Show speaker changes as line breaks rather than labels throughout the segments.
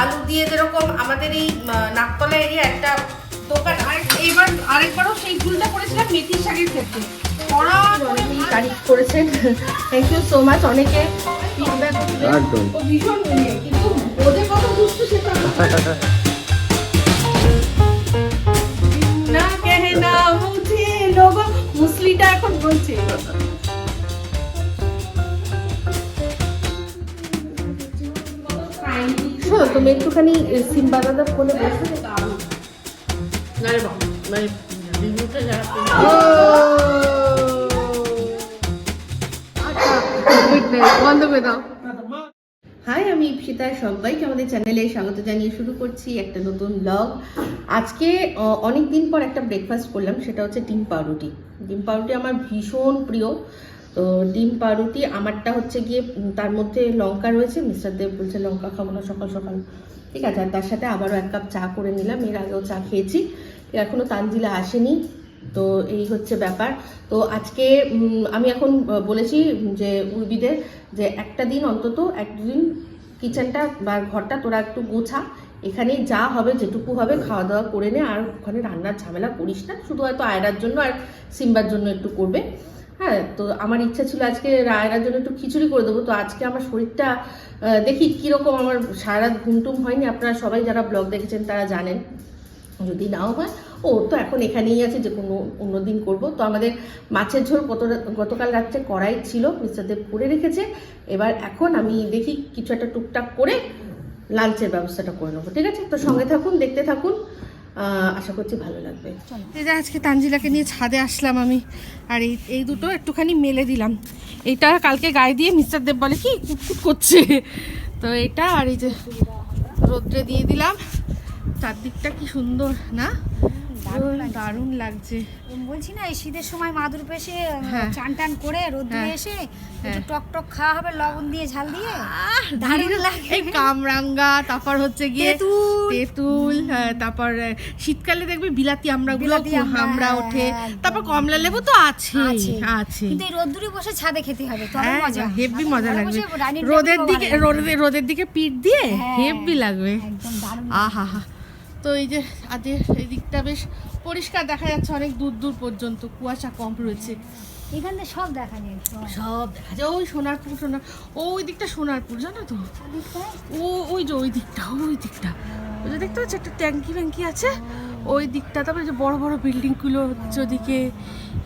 আলু দিয়ে যেরকম আমাদের এই নাকতলা এরিয়া একটা দোকান আর এবার আরেকবারও সেই ভুলটা করেছিলাম মেথি শাকের ক্ষেত্রে। তারিফ করেছেন। থ্যাংক ইউ সো মাচ অনেকে ফিডব্যাক ভীষণ কিন্তু ওদের কত দুষ্টু সেটা না মুঝে লোগো মুসলিটা এখন বলছে। তুমি একটুখানি সিম্বা দাদা ফোনে বসে
মানে রিভিউটা যারা
করে দাও। হাই আমি ইপসিতা সবাইকে আমাদের চ্যানেলে স্বাগত জানিয়ে শুরু করছি একটা নতুন ব্লগ আজকে অনেক দিন পর একটা ব্রেকফাস্ট করলাম সেটা হচ্ছে ডিম পাউরুটি। ডিম পাউরুটি আমার ভীষণ প্রিয়। তো ডিম পাউরুটি, আমারটা হচ্ছে গিয়ে তার মধ্যে লঙ্কা রয়েছে মিস্টার দেব বলছে লঙ্কা খাব না সকাল সকাল। ঠিক আছে, আর তার সাথে আবারও এক কাপ চা করে নিলাম, এর আগেও চা খেয়েছি এখনও তানজিলা আসেনি, তো এই হচ্ছে ব্যাপার। তো আজকে আমি এখন বলেছি যে উর্বিদের, যে একটা দিন অন্তত একদিন কিচেনটা বা ঘরটা তোরা একটু গোছা এখানে যা হবে, যেটুকু হবে খাওয়া দাওয়া করে নে, আর ওখানে রান্নার ঝামেলা করিস না, শুধু হয়তো আয়রার জন্য আর সিম্বার জন্য একটু করবে। হ্যাঁ তো আমার ইচ্ছা ছিল আজকে রায়রার জন্য একটু খিচুড়ি করে দেবো। তো আজকে আমার শরীরটা দেখি কীরকম আমার সারা রাত ঘুমটুম হয়নি। আপনারা সবাই যারা ব্লগ দেখেছেন তারা জানেন। যদি নাও হয়, ও তো এখন এখানেই আছে, যে কোনো অন্য দিন করব। তো আমাদের মাছের ঝোল গত গতকাল রাত্রে কড়াই ছিল, মিস্টার দেব করে রেখেছে। এবার এখন আমি দেখি কিছু একটা টুকটাক করে লাঞ্চের ব্যবস্থাটা করে নেব, ঠিক আছে? তো সঙ্গে থাকুন, দেখতে থাকুন। আশা করছি ভালো লাগবে। এই যে আজকে তানজিলাকে নিয়ে ছাদে আসলাম আমি। আর এই এই দুটো একটুখানি মেলে দিলাম। এটা কালকে গায়ে দিয়ে মিস্টার দেব বলে কি কুটকুট করছে। তো এটা আর এই যে রোদ্রে দিয়ে দিলাম। চারদিকটা কি সুন্দর, না?
দারুণ লাগছে। বলছি না এই শীতের সময় মাদুর পেশে
হ্যাঁ।
চান টান করে রোদ্রে
হ্যাঁ।
এসে একটু
হ্যাঁ।
টক টক খাওয়া হবে লবণ দিয়ে ঝাল দিয়ে দারুণ লাগে
কামরাঙ্গা তারপর হচ্ছে গিয়ে
তেঁতুল।
তারপর শীতকালে দেখবে বিলাতি আমরা
আমড়া,
আমরা ওঠে তারপর কমলা লেবু তো আছে
আছে কিন্তু এই রোদ্দুরে বসে ছাদে খেতে হবে তবে মজা
হেব্বি মজা লাগবে রোদের দিকে রোদের দিকে পিঠ দিয়ে। হেব্বি লাগবে আহা হা তো এই যে আজ এই দিকটা বেশ পরিষ্কার দেখা যাচ্ছে অনেক দূর দূর পর্যন্ত কুয়াশা কম রয়েছে।
এখান থেকে সব দেখা যায়
সব দেখা যায়। ওই সোনারপুর সোনার ওই দিকটা সোনারপুর জানো তো? ও ওই যে ওই দিকটা ওই দিকটা। ওই যে দেখতে পাচ্ছ একটা ট্যাঙ্কি ফ্যাঙ্কি আছে। ওই দিকটা তারপরে যে বড় বড় বিল্ডিংগুলো হচ্ছে ওদিকে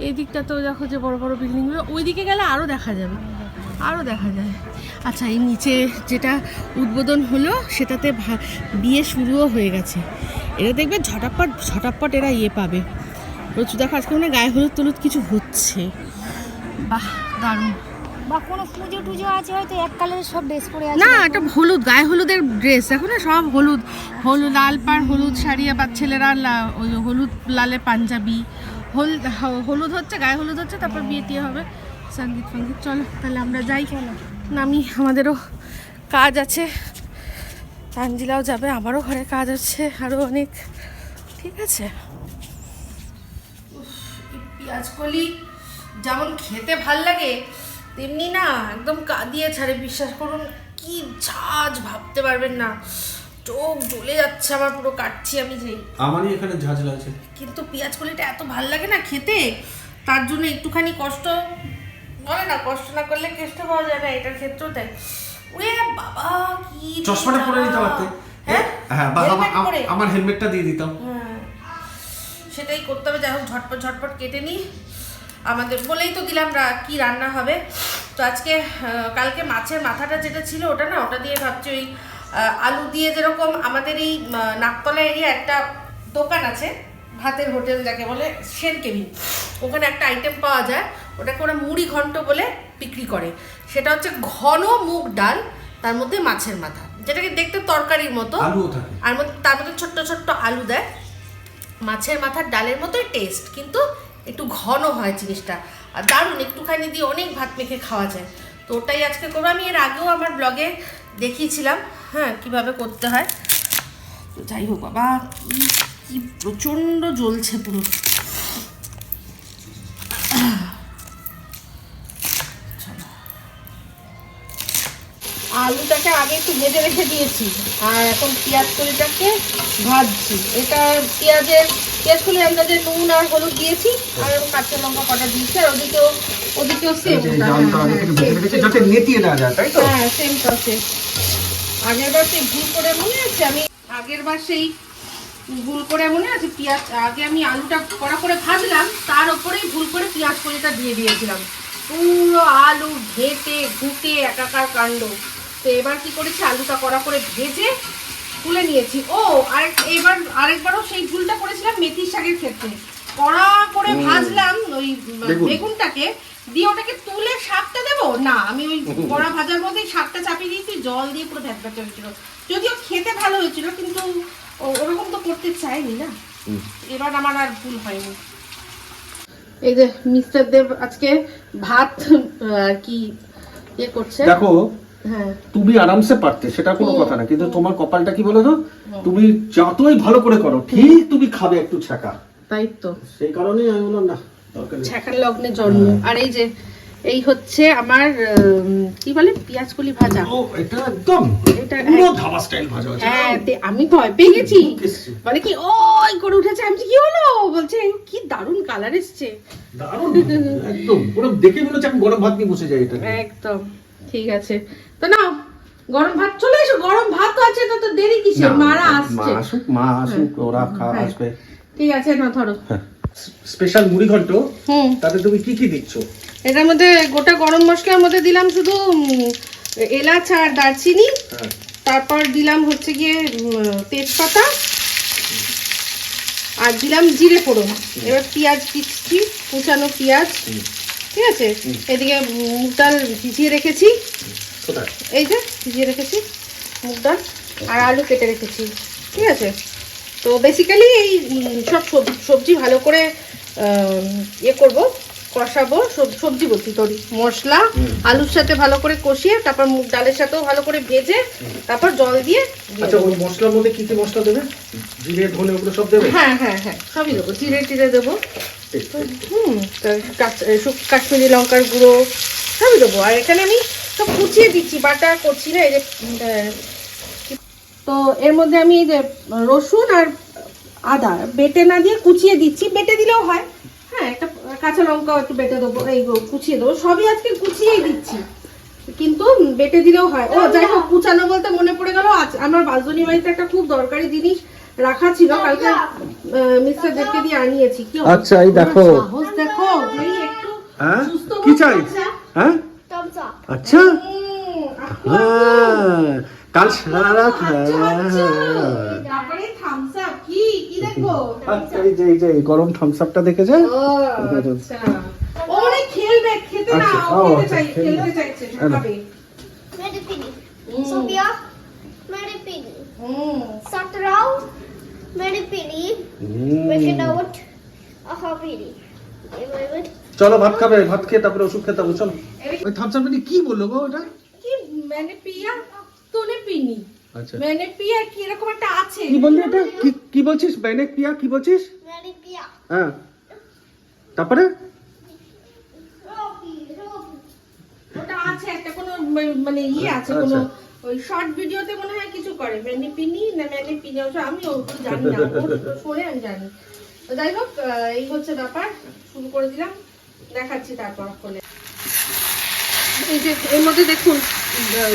এই দিকটা তো দেখো যে বড় বড় বিল্ডিংগুলো ওই দিকে গেলে আরও দেখা যাবে। আরও দেখা যায়। আচ্ছা এই নিচে যেটা উদ্বোধন হলো সেটাতে বিয়ে শুরুও হয়ে গেছে। এরা দেখবে ঝটাপট ঝটাপট এরা ইয়ে পাবে। প্রচুর দেখো আজকে মানে গায়ে হলুদ টলুদ কিছু হচ্ছে। বাহ দারুণ।
বা কোনো পুজো টুজো আছে হয়তো এক কালারের সব ড্রেস পরে আছে।
না একটা হলুদ গায়ে হলুদের ড্রেস। এখন না সব হলুদ। হলুদ লাল পাড় হলুদ শাড়ি আবার ছেলেরা ওই হলুদ লালে পাঞ্জাবি। হলুদ হচ্ছে গায়ে হলুদ হচ্ছে তারপর বিয়ে টিয়ে হবে। সংগীত সংগীত চলো তাহলে আমরা যাই। নামি আমাদেরও কাজ আছে। তানজিলাও যাবে আমারও ঘরে কাজ আছে আরও অনেক। ঠিক আছে। পেঁয়াজ কলি যেমন খেতে ভালো লাগে তেমনি না একদম কাঁদিয়ে ছাড়ে। বিশ্বাস করুন কি ঝাঁজ ভাবতে পারবেন না। চোখ জ্বলে যাচ্ছে আমার পুরো কাটছি আমি যেই
আমারই এখানে ঝাঁঝ লাগছে।
কিন্তু পেঁয়াজ কলিটা এত ভালো লাগে না খেতে তার জন্য একটুখানি কষ্ট বলে না কষ্ট না করলে কেষ্ট পাওয়া যায় না এটার ক্ষেত্রেও তাই। ওরে বাবা কি
চশমাটা পরে নিতে। পারতে
হ্যাঁ?
হ্যাঁ বা আমার- হেলমেটটা দিয়ে দিতাম।
হ্যাঁ। সেটাই করতে হবে যাই হোক ঝটপট ঝটপট কেটে নিই। আমাদের বলেই তো দিলাম কি রান্না হবে। তো আজকে কালকে মাছের মাথাটা যেটা ছিল ওটা না ওটা দিয়ে ভাবছি ওই আলু দিয়ে যেরকম আমাদের এই নাকতলা এরিয়া একটা দোকান আছে ভাতের হোটেল যাকে বলে সেন কেবিন। ওখানে একটা আইটেম পাওয়া যায়। ওটাকে ওরা মুড়ি ঘন্ট বলে বিক্রি করে। সেটা হচ্ছে ঘন মুগ ডাল তার মধ্যে মাছের মাথা যেটাকে দেখতে তরকারির মতো। আর মধ্যে তার মধ্যে ছোট্ট ছোট্ট আলু দেয়। মাছের মাথার ডালের মতোই টেস্ট কিন্তু একটু ঘন হয় জিনিসটা। আর দারুণ একটুখানি দিয়ে অনেক ভাত মেখে খাওয়া যায়। তো ওটাই আজকে করব। আমি এর আগেও আমার ব্লগে দেখিয়েছিলাম হ্যাঁ কীভাবে করতে হয়। তো যাই হোক বাবা কি কি প্রচণ্ড জ্বলছে পুরো। আলুটাকে আগে একটু ভেজে রেখে দিয়েছি। আর এখন পেঁয়াজ কলিটাকে ভাজছি। এটা পেঁয়াজের পেঁয়াজ কলি আন্দাজে নুন আর হলুদ দিয়েছি আর কাঁচা লঙ্কা কটা দিয়েছি আর ওদিকেও ওদিকেও সেম
যে জালটা আগে থেকে ভেজে রেখেছে যাতে নেতিয়ে না যায় তাই তো?
হ্যাঁ সেম প্রসেস আগের বার সেই ভুল করে মনে আছে? আমি আগের বার সেই ভুল করে মনে আছে? পেঁয়াজ আগে আমি আলুটা কড়া করে ভাজলাম তার উপরেই ভুল করে পেঁয়াজ কলিটা দিয়ে দিয়েছিলাম। পুরো আলু ঘেটে ঘুটে একাকার কাণ্ড। তো এবার কি করেছি? আলুটা কড়া করে ভেজে তুলে নিয়েছি। ও আরেক এবার আরেকবারও সেই ভুলটা করেছিলাম মেথির শাকের ক্ষেত্রে। কড়া করে ভাজলাম ওই বেগুনটাকে। দিয়ে ওটাকে তুলে শাকটা দেবো? না আমি ওই কড়া ভাজার মধ্যেই শাকটা চাপিয়ে দিয়েছি জল দিয়ে পুরো ভ্যাট ভ্যাট হয়েছিল যদিও খেতে ভালো হয়েছিল কিন্তু ও- ওরকম তো করতে চাইনি না। এবার আমার আর ভুল হয়নি। এই যে মিস্টার দেব আজকে ভাত আর কি ইয়ে করছে?
দেখো তুমি আরামসে পারতে সেটা কোনো কথা না। কিন্তু তোমার কপালটা কি বলো তো তুমি যতই ভালো করে করো ঠিক তুমি খাবে একটু ছাকা
তাই তো।
সেই কারণেই আমি বললাম না
ছাকার লগ্নে জন্ম। আর এই যে এই হচ্ছে আমার কি বলে? পেঁয়াজ কলি ভাজা।
ও এটা একদম
এটা
পুরো ধাবা স্টাইল ভাজা আছে
হ্যাঁ তে- আমি ভয় পেয়ে গেছি। মানে কি ওই করে উঠেছে। আমি কি হলো? বলছে কি দারুণ কালার এসছে।
দারুণ একদম। পুরো দেখে মনে হচ্ছে আমি গরম ভাত নিয়ে বসে যাই এটা
একদম। ঠিক আছে। তো না গরম ভাত চলে এসো গরম ভাত তো আছে তো তো দেরি কিসের? মারা
মা
আসছে
আসুক মা আসুক ওরা খাওয়া
হ্যাঁ।
আসবে।
ঠিক আছে না ধরো।
স্পেশাল মুড়ি ঘন্ট
হুম।
তাতে তুমি কি কি দিচ্ছ?
এটার মধ্যে গোটা গরম মশলার মধ্যে দিলাম শুধু এলাচ আর দারচিনি।
হ্যাঁ।
তারপর দিলাম হচ্ছে গিয়ে তেজপাতা। আর দিলাম জিরে ফোড়ন। এবার পেঁয়াজ দিচ্ছি কুচানো পেঁয়াজ। ঠিক আছে? এদিকে মুগ ডাল ভিজিয়ে রেখেছি। এই যে ভিজিয়ে রেখেছি মুগ ডাল আর আলু কেটে রেখেছি। ঠিক আছে? তো বেসিক্যালি এই সব সব- সবজি ভালো করে ইয়ে করব কষাবো সব- সবজি বলছি সরি মশলা আলুর সাথে ভালো করে কষিয়ে তারপর মুগ ডালের সাথেও ভালো করে ভেজে তারপর জল দিয়ে
আচ্ছা। ওই মশলার মধ্যে কি কি মশলা দেবে? জিরে ধনে ওগুলো সব দেবে?
হ্যাঁ হ্যাঁ হ্যাঁ সবই দেবো। জিরে টিরে দেবো। হুম তো কাচ- কাশ্মীরি লঙ্কার গুঁড়ো সবই দেবো। আর এখানে আমি সব কুচিয়ে দিচ্ছি বাটা করছি না এই যে তো এর মধ্যে আমি এই যে রসুন আর আদা বেটে না দিয়ে কুচিয়ে দিচ্ছি। বেটে দিলেও হয়। হ্যাঁ একটা কাঁচা লঙ্কাও একটু বেটে দেবো এই কুচিয়ে দেবো। সবই আজকে কুচিয়েই দিচ্ছি। কিন্তু বেটে দিলেও হয়। ও যাই হোক কুচানো বলতে মনে পড়ে গেল আজ আমার বালজনি বাড়িতে একটা খুব দরকারি জিনিস। রাখা ছিল কালকে মিস্টার দেবকে দিয়ে আনিয়েছি। কি
আচ্ছা, এই দেখো।
সাহস দেখো? এই একটু
হ্যাঁ? কি চাই? হ্যাঁ? আচ্ছা? হ্যাঁ কাল সারা রাত
আচ্ছা, আচ্ছা।
হ্যাঁ।
তারপরে থামস আপ কি কি দেখব
আচ্ছা এই যে এই যে এই গরম থামস আপটা দেখেছে?
আচ্ছা। ও খেলবে খেতে না
আচ্ছা,
ও
ও,
খেতে
আচ্ছা,
চাই খেলতে চাইছে। খাবে
Mary Piggy. Mary Piggy. Make it out. Aha.
চলো ভাত খাবে ভাত খেয়ে তারপরে ওষুধ খেতে হবে চলো। ওই থামস আপটা কি বলল গো ওটা?
কি মানে পিয়া? তোনে পিনি।
আচ্ছা।
মানে পিয়া কি এরকম একটা আছে?
কি বললি এটা? কি কি বলছিস? বাইনে পিয়া কি বলছিস?
Mary Pia.
হ্যাঁ। তারপরে.
ওটা আছে একটা কোনো মানে ইয়ে আছে
আচ্ছা।
কোনো ওই শর্ট ভিডিওতে মনে হয় কিছু করে। ম্যানি পিনি না ম্যানি পিনি অবশ্য আমি ও জানি না। শুনে আমি জানি। তো যাই হোক এই হচ্ছে ব্যাপার। শুরু করে দিলাম। দেখাচ্ছি তারপর ফোনে এই যে, এর মধ্যে দেখুন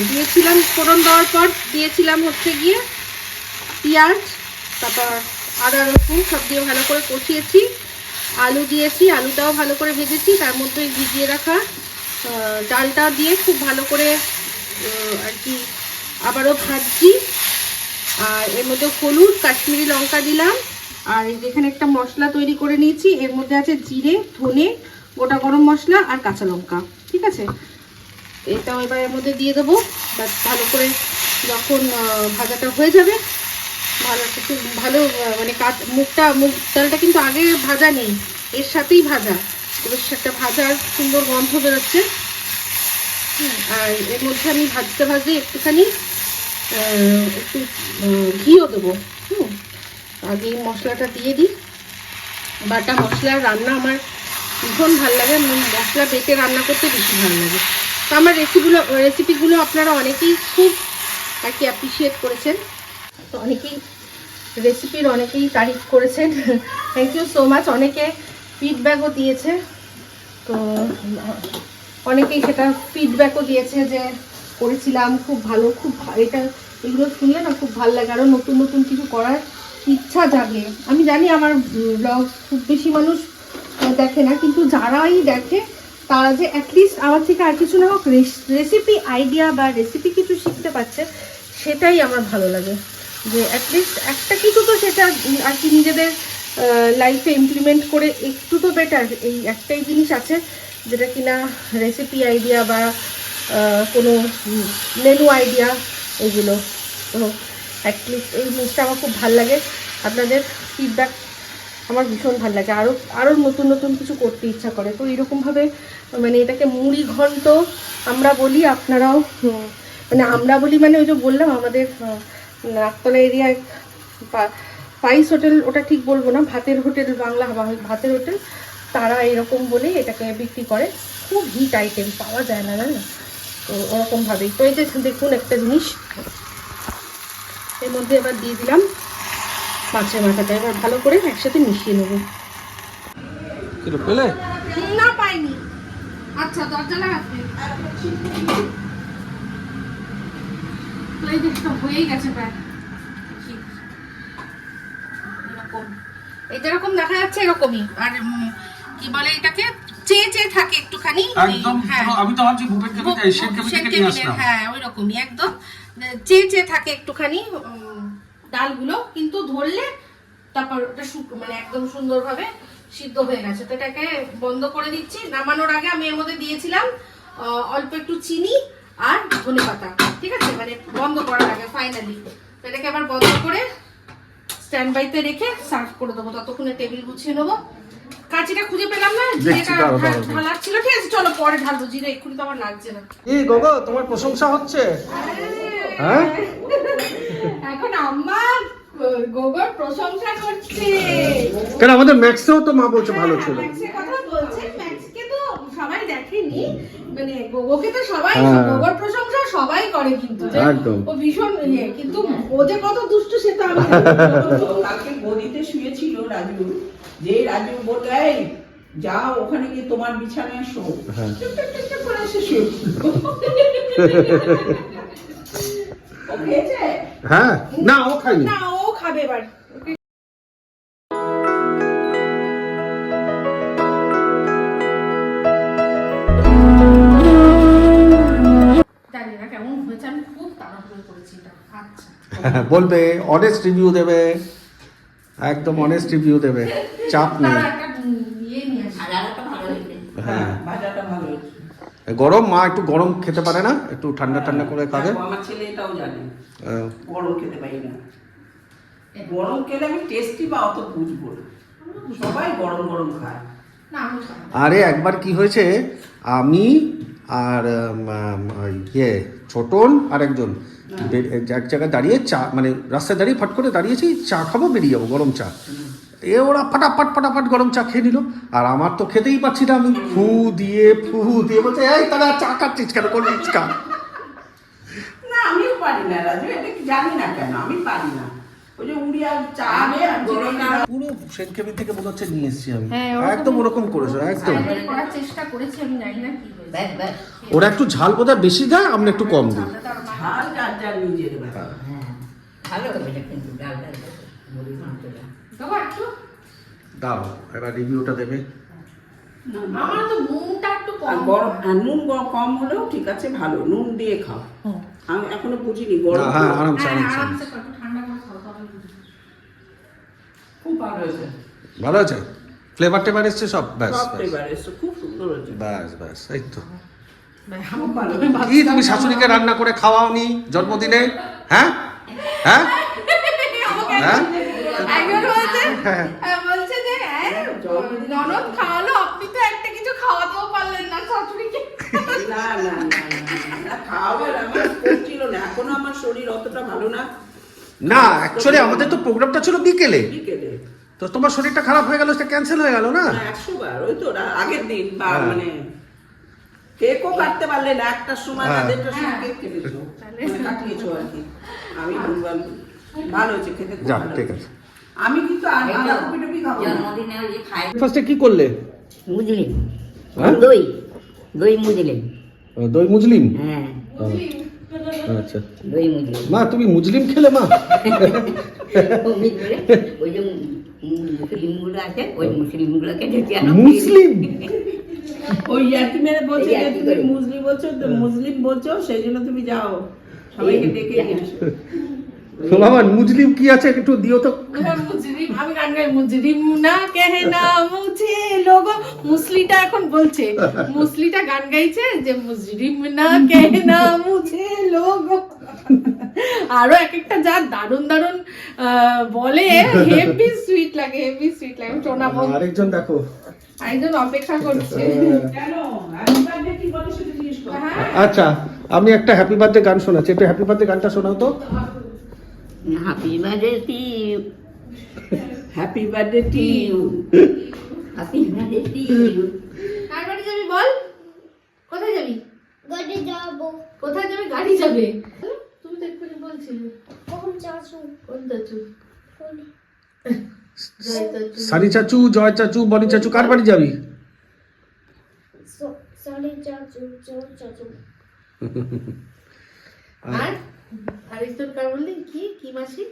দিয়েছিলাম ফোড়ন দেওয়ার পর দিয়েছিলাম হচ্ছে গিয়ে পেঁয়াজ, তারপর আদা, রসুন সব দিয়ে ভালো করে কষিয়েছি। আলু দিয়েছি, আলুটাও ভালো করে ভেজেছি। তার মধ্যে ভিজিয়ে রাখা ডালটা দিয়ে খুব ভালো করে আর কি আবারও ভাজছি। আর এর মধ্যে হলুদ, কাশ্মীরি লঙ্কা দিলাম। আর এই যেখানে একটা মশলা তৈরি করে নিয়েছি। এর মধ্যে আছে জিরে, ধনে, গোটা গরম মশলা আর কাঁচা লঙ্কা। ঠিক আছে? এটাও এবার এর মধ্যে দিয়ে দেবো। ভালো করে যখন ভাজাটা হয়ে যাবে, ভালো একটু ভালো মানে কাট মুখটা মুগ ডালটা কিন্তু আগে ভাজা নেই। এর সাথেই ভাজা। একটা ভাজার সুন্দর গন্ধ বেরোচ্ছে। আর এর মধ্যে আমি ভাজতে ভাজতে একটুখানি একটু ঘিও দেবো, হুম। আগে মশলাটা দিয়ে দিই। বাটা মশলার রান্না আমার ভীষণ ভালো লাগে। মশলা বেটে রান্না করতে বেশি ভালো লাগে। তো আমার রেসিপিগুলো রেসিপিগুলো আপনারা অনেকেই খুব আর কি অ্যাপ্রিসিয়েট করেছেন। তো অনেকেই রেসিপির অনেকেই তারিফ করেছেন। থ্যাংক ইউ সো মাচ অনেকে ফিডব্যাকও দিয়েছে। তো অনেকেই সেটা ফিডব্যাকও দিয়েছে যে করেছিলাম, খুব ভালো, খুব এটা, এগুলো শুনলে না খুব ভালো লাগে। আরও নতুন নতুন কিছু করার ইচ্ছা জাগে। আমি জানি আমার ব্লগ খুব বেশি মানুষ দেখে না, কিন্তু যারাই দেখে, তারা যে অ্যাটলিস্ট আমার থেকে আর কিছু না হোক রেসিপি আইডিয়া বা রেসিপি কিছু শিখতে পারছে, সেটাই আমার ভালো লাগে। যে অ্যাটলিস্ট একটা কিছু তো সেটা আর কি নিজেদের লাইফে ইমপ্লিমেন্ট করে একটু তো বেটার এই একটাই জিনিস আছে, যেটা কিনা রেসিপি আইডিয়া বা কোনো মেনু আইডিয়া এগুলো। তো অ্যাটলিস্ট এই জিনিসটা আমার খুব ভালো লাগে। আপনাদের ফিডব্যাক আমার ভীষণ ভালো লাগে। আরও আরও নতুন নতুন কিছু করতে ইচ্ছা করে। তো এরকমভাবে মানে এটাকে মুড়ি ঘন্ট আমরা বলি, আপনারাও মানে আমরা বলি মানে ওই যে বললাম, আমাদের নাকতলা এরিয়ায় পাইস হোটেল, ওটা ঠিক বলব না, ভাতের হোটেল, বাংলা ভাতের হোটেল, তারা এরকম বলেই এটাকে বিক্রি করে। খুব হিট আইটেম পাওয়া যায় না জানো ওরকমভাবেই তো এই যে দেখুন একটা জিনিস। এর মধ্যে এবার দিয়ে দিলাম মাছের মাথাটা। এবার ভালো করে একসাথে মিশিয়ে নেব।
পেলে?
না পাইনি। আচ্ছা দরজা লাগাতে। তো এই দেখতে হয়েই গেছে প্রায়। এরকম। এই যেরকম দেখা যাচ্ছে এরকমই। আর কি বলে এটাকে? চেয়ে চেয়ে থাকে একটুখানি
একদম
হ্যাঁ।
আমি তো ভাবছি কেবিন এই শেড নিয়ে আসলাম।
হ্যাঁ ওই রকমই একদম। চেয়ে চেয়ে থাকে একটুখানি ডালগুলো কিন্তু ধরলে তারপর ওটা মানে একদম সুন্দরভাবে সিদ্ধ হয়ে গেছে। তো এটাকে বন্ধ করে দিচ্ছি। নামানোর আগে আমি এর মধ্যে দিয়েছিলাম অল্প একটু চিনি আর ধনে পাতা ঠিক আছে? মানে বন্ধ করার আগে ফাইনালি তো এটাকে আবার বন্ধ করে স্ট্যান্ড বাইতে রেখে সার্ভ করে দেবো। ততক্ষণে টেবিল গুছিয়ে নেব। কাঁচিটা খুঁজে পেলাম না
দেখছি,
জিরেটা
দাঁড়াও,
ঢা-
দাঁড়াও।
ঢালার ছিল ঠিক আছে চলো পরে ঢালবো জিরে এক্ষুনি তো আমার লাগছে না।
কি গগো তোমার প্রশংসা হচ্ছে? হ্যাঁ?
এখন আমার গোবর প্রশংসা করছে।
কেন আমাদের ম্যাক্সেও তো মা বলছে ভালো ছিল।
ম্যাক্সের কথা বলছে ম্যাক্সকে তো সবাই দেখেনি মানে গোগোকে তো সবাই
হ্যাঁ।
গোবর প্রশংসা সবাই করে কিন্তু
একদম।
ও ভীষণ ইয়ে কিন্তু ও যে কত দুষ্ট সেটা আমি
কালকে গদিতে শুয়েছিল রাজু যে রাজু বলল এই যাও ওখানে গিয়ে তোমার বিছানায় শো
হ্যাঁ।
করে এসে শুয়ে ও খেয়েছে?
হ্যাঁ না ও
না ও খাবে এবার। আচ্ছা
বলবে অনেস্ট রিভিউ দেবে। একদম অনেস্ট রিভিউ দেবে চাপ নেই।
ইয়ে
হ্যাঁ। গরম মা একটু গরম খেতে পারে না? একটু ঠান্ডা ঠান্ডা করে খাবে?
আমার ছেলে এটাও জানে। গরম খেতে পারি না। গরম খেলে আমি টেস্টি বা অত বুঝব সবাই গরম গরম খায়।
আরে একবার কি হয়েছে? আমি আর ইয়ে ছোটন আর একজন। এক জায়গায় দাঁড়িয়ে চা মানে রাস্তায় দাঁড়িয়ে ফট করে দাঁড়িয়েছি চা খাব বেরিয়ে যাব গরম চা। এ ওরা ফাটাফাট ফাটাফাট গরম চা খেয়ে নিল। আর আমার তো খেতেই পাচ্ছি না আমি। ফু দিয়ে ফু দিয়ে বলছে এই তারা চা খাচ্ছিস কেন? করছিস কা
না আমিও পারি না রাজু এটা কি জানি না কেন আমি পারি না। ওই যে উড়িয়া চা নে আর গরম
পুরো সেন থেকে মনে হচ্ছে নিয়ে এসেছি আমি।
হ্যাঁ,
একদম ওরকম করেছ একদম।
চেষ্টা করেছি আমি জানি না কি
ওরা একটু ঝাল বোধহয় বেশি দেয় আমরা একটু কম দিই।
হ্যাঁ।
দাও এবার রিভিউটা দেবে।
না, না।
আমার তো নুনটা একটু কম।
গরম নুন কম হলেও ঠিক আছে ভালো। নুন দিয়ে খাও। আমি এখনও বুঝিনি গরম
হ্যাঁ আরামসে
হ্যাঁ
আরামসে
আরামসে খাও, একটু ঠান্ডা করে খাও
খুব ভালো হয়েছে।
ভালো আছে ফ্লেভার টেভার এসছে সব ব্যাস
খুব
ব্যাস ব্যাস এই তো।
খুব
কি তুমি শাশুড়িকে রান্না করে খাওয়াওনি জন্মদিনে? হ্যাঁ? হ্যাঁ? হ্যাঁ? হ্যাঁ।
হ্যাঁ, বলছে যে হ্যাঁ, ননদ খাওয়ালো আপনি তো একটা কিছু খাওয়াতেও পারলেন না শাশুড়িকে।
না না না না, না খাওয়ার আমার স্কোপ ছিল না এখনও আমার শরীর অতটা ভালো না।
না অ্যাকচুয়ালি আমাদের তো প্রোগ্রামটা ছিল বিকেলে।
বিকেলে।
তো তোমার শরীরটা খারাপ হয়ে গেল সেটা ক্যান্সেল হয়ে গেল না?
না, একশো বার ওই তো আগের দিন বা
হ্যাঁ।
মানে কেকও কাটতে পারলে না একটার সময় না
হ্যাঁ।
দেড়টার সময় কেক কেটেছো মানে কাটিয়েছো আর কি। আমি বললাম ভালো হয়েছে খেতে
যাক ঠিক আছে।
আমি কিন্তু আর
এই
কপি টপি খাব না।
জন্মদিনে ওই যে খায়
ফার্স্টে কি করলে?
মুজলিম।
হ্যাঁ?
দই। দই মুজলিম।
ও, দই মুজলিম?
হ্যাঁ।
আচ্ছা।
দই মুজলিম।
মা তুমি মুজলিম খেলে মা?
ওই যে আছে ওই মুসলিম গুলোকে আনো
মুসলিম?
ওই ইয়ার্কি মেরে বলছে যে তুমি। মুসলিম বলছো তো মুসলিম বলছো সেই জন্য তুমি যাও। সবাইকে ডেকে নিয়ে আসো।
বাবা মুজলিম কি আছে একটু দিও তো।
মুজরিম আমি গান গাই মুজরিম না কেহে না মুঝে লোগো। মুসলিটা এখন বলছে মুসলিটা গান গাইছে যে মুজরিম না কেহে না মুঝে লোগো। আরও এক একটা যা দারুণ দারুণ বলে হেভি সুইট লাগে হেভি সুইট লাগে শোনাবো
আরেকজন দেখো।
আরেকজন অপেক্ষা করছে। হ্যাঁ।
আচ্ছা আমি একটা হ্যাপি বার্থডে গান শোনাচ্ছি। একটু হ্যাপি বার্থডে গানটা শোনাও তো।
Happy birthday to you
happy birthday to you
happy birthday to you
কার বাড়ি যাবি বল? কোথায় যাবি?
গাড়ি যাব।
কোথায় যাবে? গাড়ি যাবে। তো এক্ষুনি বলছিলে।
কখন চাচু?
কোন চাচু?
কোন?
জয় চাচু।
জয় চাচু বনি চাচু কার বাড়ি যাবি?
সাড়ে চাচু চোর চাচু।
আর? আরেকজন কার বললি কি? কি মাসি?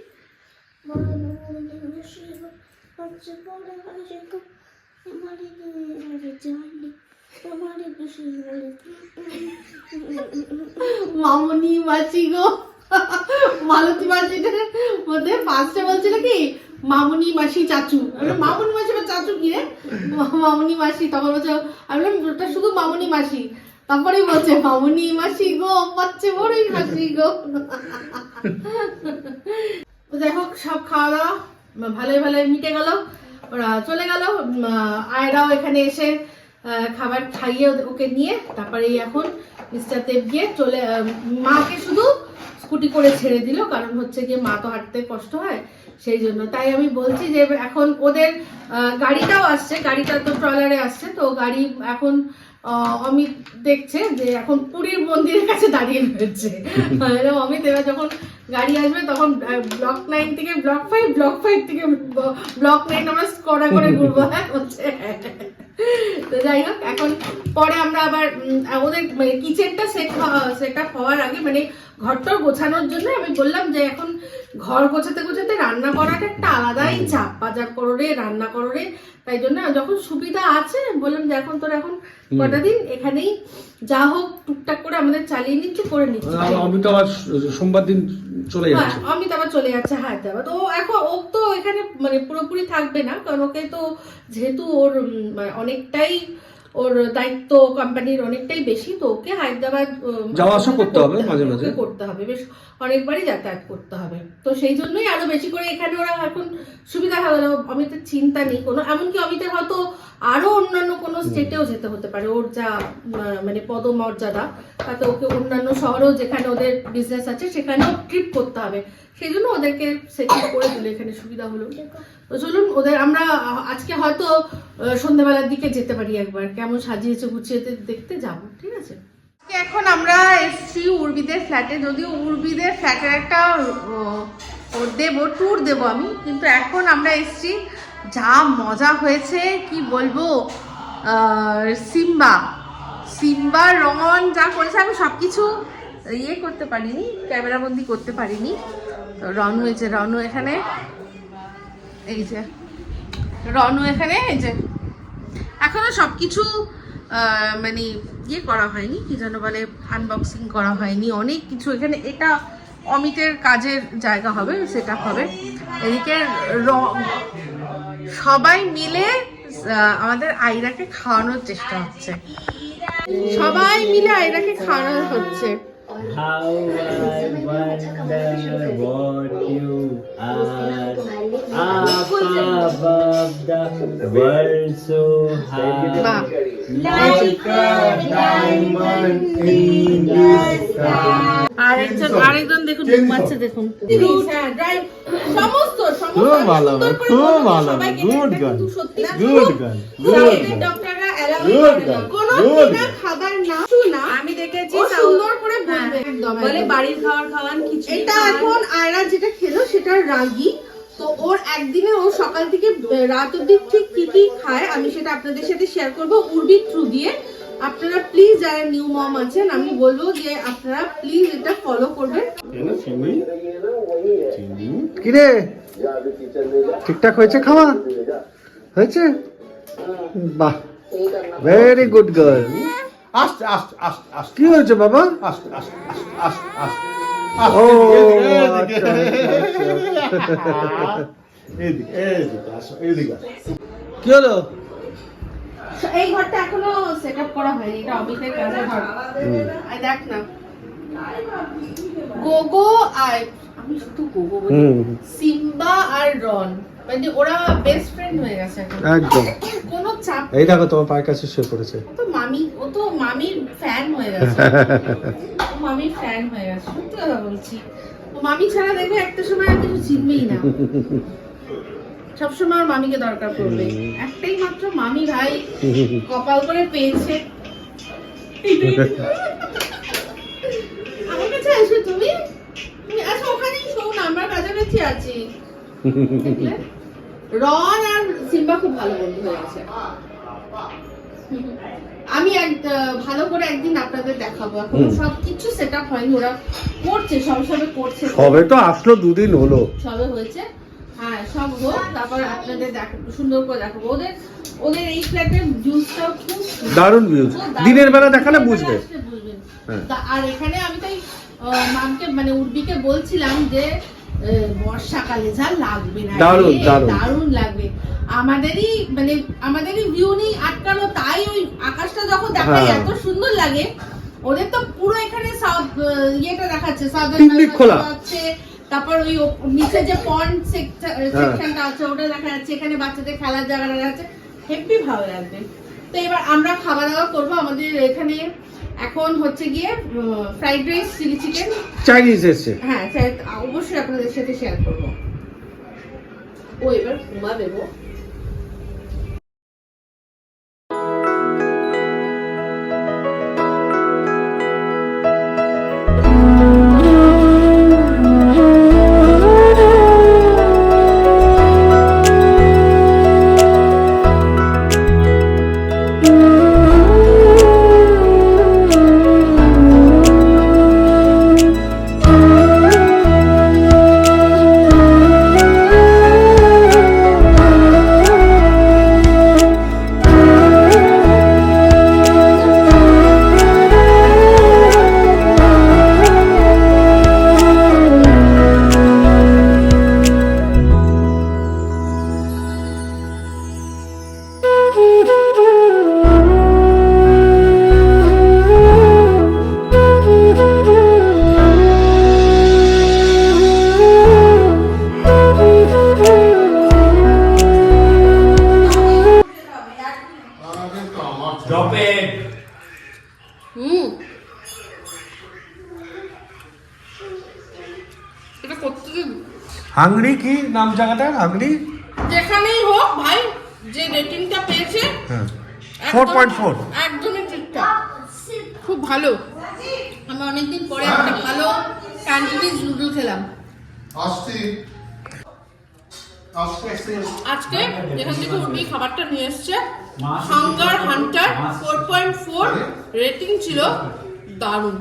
মামনি মাসি গো। মালতী মাসিদের মধ্যে পাঁচটা বলছিল কি, মামুনি মাসি চাচু। মামুনি মাসি বা চাচু কি রে? মামুনি মাসি। তখন বলছে, আমি বললাম, ওটা শুধু মামুনি মাসি। তারপরেই বলছে, মামুনি মাসি গো পাচ্ছে বড়ই মাসি গো। যাই হোক, সব খাওয়া দাওয়া, ভালোই ভালোই মিটে গেল। ওরা চলে গেল। আয়রাও এখানে এসে খাবার খাইয়ে ওকে নিয়ে তারপরে এখন মিস্টার দেব গিয়ে চলে মাকে শুধু স্কুটি করে ছেড়ে দিল, কারণ হচ্ছে গিয়ে মা তো হাঁটতে কষ্ট হয় সেই জন্য। তাই আমি বলছি যে এখন ওদের গাড়িটাও আসছে, গাড়িটা তো ট্রলারে আসছে, তো গাড়ি এখন অমিত দেখছে যে এখন পুরীর মন্দিরের কাছে দাঁড়িয়ে রয়েছে। অমিত, এবার যখন গাড়ি আসবে তখন ব্লক নাইন থেকে ব্লক ফাইভ ব্লক ফাইভ থেকে ব্লক নাইন আমরা করা করে ঘুরবো হ্যাঁ বলছে। তো যাই হোক, এখন পরে আমরা আবার ওদের কিচেনটা সেট সেট আপ হওয়ার আগে মানে ঘরটর গোছানোর জন্য আমি বললাম যে এখন ঘর গোছাতে গোছাতে রান্না করাটা একটা আলাদাই চাপ বাজার করো রে রান্না করো রে। তাই জন্য যখন সুবিধা আছে বললাম যে এখন তোর এখন কটা দিন এখানেই যা হোক টুকটাক করে আমাদের চালিয়ে নিচ্ছে করে নিচ্ছে।
আমি তো আবার সোমবার দিন চলে
হ্যাঁ
যাচ্ছি।
অমিত আবার চলে যাচ্ছে হায়দ্রাবাদ ও এখন ও তো এখানে মানে পুরোপুরি থাকবে না কারণ ওকে তো যেহেতু ওর মানে অনেকটাই ওর দায়িত্ব কোম্পানির অনেকটাই বেশি তো ওকে হায়দ্রাবাদ
যাওয়া আসা করতে হবে মাঝে মাঝে।
করতে হবে বেশ অনেকবারই যাতায়াত করতে হবে তো সেই জন্যই আরও বেশি করে এখানে ওরা এখন সুবিধা হবে অমিতের চিন্তা নেই কোনো এমনকি অমিতের হয়তো আরও অন্যান্য কোনো স্টেটেও যেতে হতে পারে। ওর যা মানে পদমর্যাদা তাতে ওকে অন্যান্য শহরেও যেখানে ওদের বিজনেস আছে সেখানেও ট্রিপ করতে হবে। সেই জন্য ওদেরকে সেটিং করে দিলে এখানে সুবিধা হলো। তো চলুন ওদের আমরা আজকে হয়তো সন্ধ্যাবেলার দিকে যেতে পারি একবার। কেমন সাজিয়েছে গুছিয়েতে দেখতে যাব ঠিক আছে? এখন আমরা এসছি উর্বিদের ফ্ল্যাটে যদিও উর্বিদের ফ্ল্যাটের একটা দেবো ট্যুর দেবো আমি। কিন্তু এখন আমরা এসছি যা মজা হয়েছে, কি বলব? সিম্বা। সিম্বা রন যা করেছে, আমি সব কিছু ইয়ে করতে পারিনি ক্যামেরাবন্দি করতে পারিনি। রনু হয়েছে রনু এখানে। এই যে, রনু এখানে, এই যে। এখনও সব কিছু মানে ইয়ে করা হয়নি, কি যেন বলে আনবক্সিং করা হয়নি। অনেক কিছু এখানে, এটা অমিতের কাজের জায়গা হবে, সেটা হবে। এদিকে র- সবাই মিলে আমাদের আইরাকে খাওয়ানোর চেষ্টা হচ্ছে। সবাই মিলে আইরাকে খাওয়ানো হচ্ছে। আরেকজন আরেকজন দেখুন ঘুমাচ্ছে দেখুন। সমস্ত সমস্ত
ভালো,
সুন্দর করে
খুব ভালো.
ডক্টররা. খাবার না।
আমি দেখেছি
সুন্দর
হ্যাঁ,
বলবে। একদম
বলে বাড়ির খাবার খাওয়ান
এটা এখন আয়রা যেটা খেলো সেটা রাগি। তো ওর একদিনে ও সকাল থেকে রাত অব্দি ঠিক কি কি খায় আমি সেটা আপনাদের সাথে শেয়ার করব। উর্বি থ্রু দিয়ে। আপনারা প্লিজ যারা নিউ মম আছেন আমি বলব যে আপনারা প্লিজ এটা ফলো করবেন।
কিরে? ঠিকঠাক হয়েছে খাওয়া? হয়েছে? বাহ ভেরি গুড গার্ল
আস্তে আস্তে আস্তে আস্তে।
কি হয়েছে বাবা?
আস্তে আস্তে আস্তে আস্তে
ও কি হলো?
এই ঘরটা এখনও সেট আপ করা হয়নি এটা অমিতের কাজের ঘর। আই দেখ না। গোগো আর আমি শুধু গোগো বলি। সিম্বা আর রন। মানে ওরা বেস্ট ফ্রেন্ড হয়ে গেছে এখন।
একদম।
কোনো চাপ
এই দেখো তোমার পায়ের কাছে শুয়ে পড়েছে।
তো মামি ও তো মামির ফ্যান হয়ে গেছে। ও মামির ফ্যান হয়ে গেছে। সত্যি কথা বলছি। ও মামি ছাড়া দেখবে একটা সময় আর কিছু চিনবেই না। সবসময় ওর মামিকে দরকার পড়বে। একটাই মাত্র মামি ভাই কপাল করে পেয়েছে। আমার কাছে আসো তুমি। আচ্ছা ওখানেই শোও না আমরা কাছাকাছি আছি। রন আর সিম্বা খুব ভালো বন্ধু হয়ে গেছে। আমি এক ভালো করে একদিন আপনাদের দেখাবো। এখন। সব কিছু সেট আপ হয়নি ওরা করছে সব সবে করছে।
সবে তো আসলো দুদিন হলো।
সবে হয়েছে। হ্যাঁ সব তারপর আপনাদের দেখাবো সুন্দর করে দেখাবো ওদের ওদের এই ফ্ল্যাটের ভিউজটা খুব
দারুণ ভিউজ দিনের বেলা দেখালে বুঝবে। হ্যাঁ।
আর এখানে আমি তাই মামকে মানে উর্বিকে বলছিলাম যে বর্ষাকালে যা লাগবে না
দারুণ, দারুণ।
দারুণ লাগবে আমাদেরই মানে আমাদেরই ভিউ নেই আটকানো তাই ওই আকাশটা যখন দেখায়
হ্যাঁ।
এত সুন্দর লাগে ওদের তো পুরো এখানে সাউথ ইয়েটা দেখাচ্ছে
পিকনিক খোলা।
তারপর ওই নিচে যে পন্ড
হ্যাঁ।
সেকশনটা আছে ওটা দেখা যাচ্ছে এখানে বাচ্চাদের খেলার জায়গাটা দেখা যাচ্ছে। হেভি ভালো লাগবে। তো এবার আমরা খাওয়া দাওয়া করব আমাদের এখানে। এখন হচ্ছে গিয়ে fried rice chilli chicken
Chinese এসছে।
হ্যাঁ অবশ্যই আপনাদের সাথে শেয়ার করব। ও এবার ঘুমাবে
নাম জায়গাটার হাংরি
যেখানেই হোক ভাই যে রেটিংটা পেয়েছে
হ্যাঁ
একদম-
ফোর পয়েন্ট ফোর
একদমই ঠিকঠাক খুব ভালো আমি অনেকদিন পরে একটা ভালো ক্যান্টিনিজ নুডল খেলাম আজকে যেখান থেকে উর্মি খাবারটা নিয়ে এসছে hunger hunter four point four rating ছিল দারুণ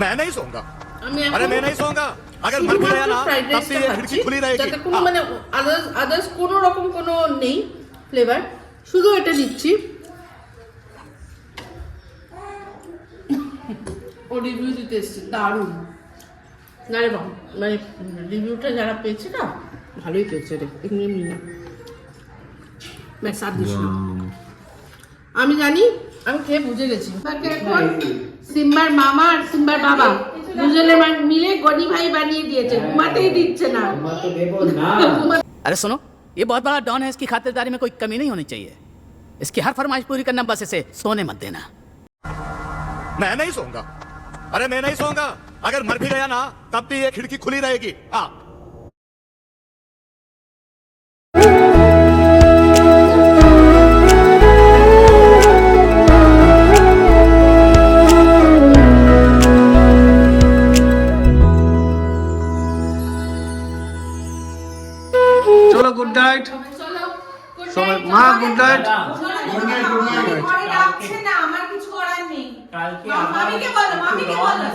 मैं नहीं सोऊंगा
আমি
अरे मैं नहीं सोऊंगा अगर मर भी गया ना
ফ্রাইড
तब भी
রাইসটা
ये
খাচ্ছি
खिड़की खुली रहेगी
যাতে কোনো মানে আদার্স আদার্স কোনো রকম কোনো নেই ফ্লেভার শুধু এটা দিচ্ছি ও রিভিউ দিতে এসছি দারুণ না রে বাবা মানে রিভিউটা যারা পেয়েছে না ভালোই পেয়েছে রে এমনি এমনি না ব্যাস আর দিস না। আমি জানি আমি খেয়ে বুঝে গেছি এখন সিম্বার মামা আর সিম্বার বাবা দুজনে মা- মিলে গনি ভাই বানিয়ে দিয়েছে ঘুমাতেই দিচ্ছে না
अरे सुनो ये बहुत बड़ा डॉन है इसकी खातिरदारी में कोई कमी नहीं होनी चाहिए इसकी हर फरमाइश पूरी करना बस इसे सोने मत देना
मैं नहीं सोऊंगा अरे मैं नहीं सोऊंगा अगर मर भी गया ना तब भी ये खिड़की खुली रहेगी
গুড নাইট সবাই মা গুড নাইট
রাখছে না আমার কিছু করার নেই। মা- মামিকে বলো মামিকে বলো।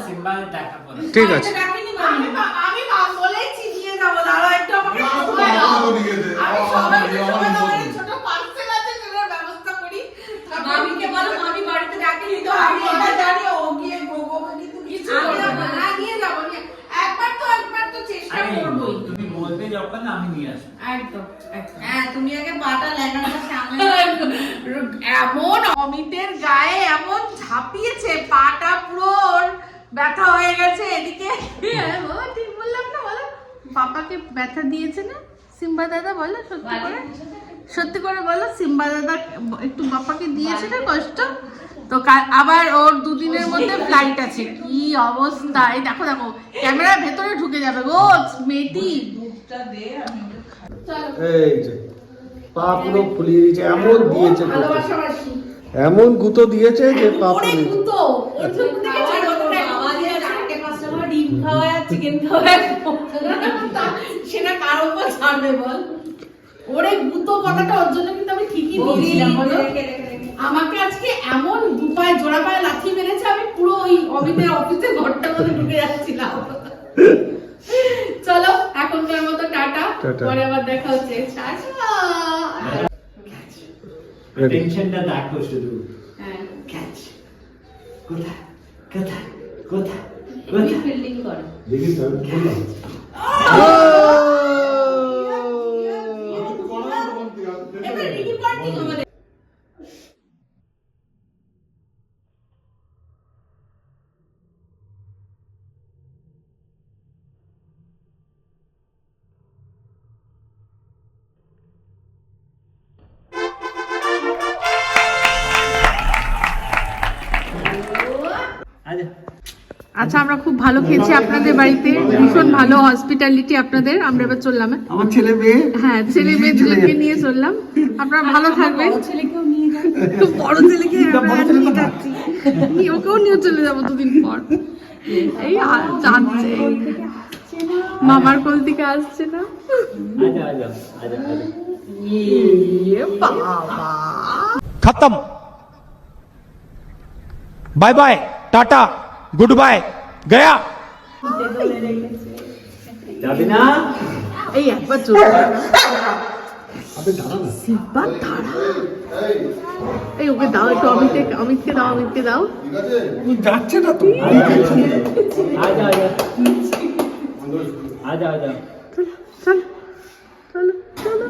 ঠিক আছে।
আমি আমি বলেছি নিয়ে যাব দাঁড়াও একটু আমাকে আমি সবাইকে সময় দাও ছোট পার্সেল আছে সেটার ব্যবস্থা করি। মামিকে বলো মামি বাড়িতে ডাকিনি তো আমি এটা জানি ও গিয়ে গোগোকে কিন্তু কিছু না। নিয়ে যাব একবার তো একবার তো চেষ্টা করবোই।
বলবে আমি নিয়ে আসব।
একদম একদম। হ্যাঁ তুমি আগে পাটা লেখাটা সামনে এমন অমিতের গায়ে এমন ঝাঁপিয়েছে পাটা পুরো ওর ব্যথা হয়ে গেছে এদিকে।
ঠিক বললাম না বলো। পাপাকে ব্যথা দিয়েছে না? সিম্বা দাদা বলো সত্যি করে? সত্যি করে বলো সিম্বা দাদা একটু বাপাকে দিয়েছে না? কষ্ট? তো কাল আবার ওর দুদিনের মধ্যে ফ্লাইট আছে। কি অবস্থা? এই দেখো দেখো ক্যামেরার ভেতরে ঢুকে যাবে গো মেয়েটি।
এই যে পা পুরো ফুলিয়ে দিয়েছে এমন দিয়েছে এমন গুঁতো দিয়েছে যে পা ফুলিয়ে
সেটা কার উপর ছাড়বে বল?
ওরে গুতো কথাটা ওর জন্য কিন্তু আমি ঠিকই দিয়েছিলাম আমাকে আজকে এমন দু পায়ে জোড়া পায়ে লাথি মেরেছে আমি পুরো ওই অমিতের অফিসে ঘরটা মধ্যে ঢুকে যাচ্ছিলাম চলো এখনকার মতো টাটা
টাটা।
পরে আবার দেখা হচ্ছে।
টেনশনটা দেখো শুধু।
হ্যাঁ।
ক্যাচ কোথায়? কোথায়? কোথায়?
ফিল্ডিং করো।
দেখিস আমি বললাম।
আচ্ছা
আমরা খুব ভালো খেয়েছি আপনাদের বাড়িতে। ভীষণ ভালো হসপিটালিটি আপনাদের। আমরা এবার চললাম হ্যাঁ?
আমার ছেলে মেয়ে।
হ্যাঁ ছেলে মেয়েদেরকে নিয়ে চললাম। আপনারা ভালো থাকবেন। বড় ছেলেকে ওকেও নিয়ে চলে যাব দুদিন পর। এই যাচ্ছে মামার কোল থেকে আসছে না?
আচ্ছা আচ্ছা আচ্ছা আচ্ছা
গুড বাই গয়া
যাবি না
এই একবার এই ওকে দাও অমিতকে দাও দাও
যাচ্ছে না
চলো চলো চলো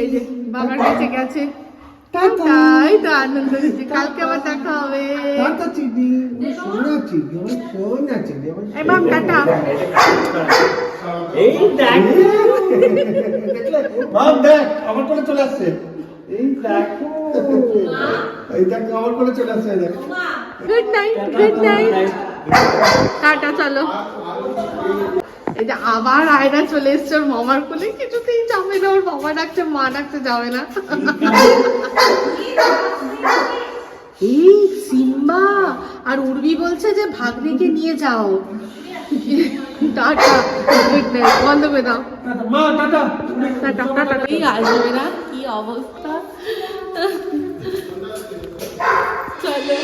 এই যে বাবার কাছে গেছে। তাই তো। আনন্দ হচ্ছে কালকে আবার দেখা হবে। এই মাম টাটা
এই দেখ।
মাম, দেখ, আমার কোলে চলে আসছে। এই দেখো। এই দেখো আমার কোলে চলে আসছে দেখো।
Good night good night tata চলো। যে আবার আয়না চলে এসছে ওর মামার কোলে। কিছুতেই যাবে না ওর বাবা ডাকছে মা ডাকতে যাবে না। এই সিম্বা আর উর্বি বলছে যে ভাগ্নিকে নিয়ে যাও। টাটা গুড নাইট বন্ধ করে দাও।
মা টাটা।
টাটা টাটা এই আসবে না কি অবস্থা? চলো।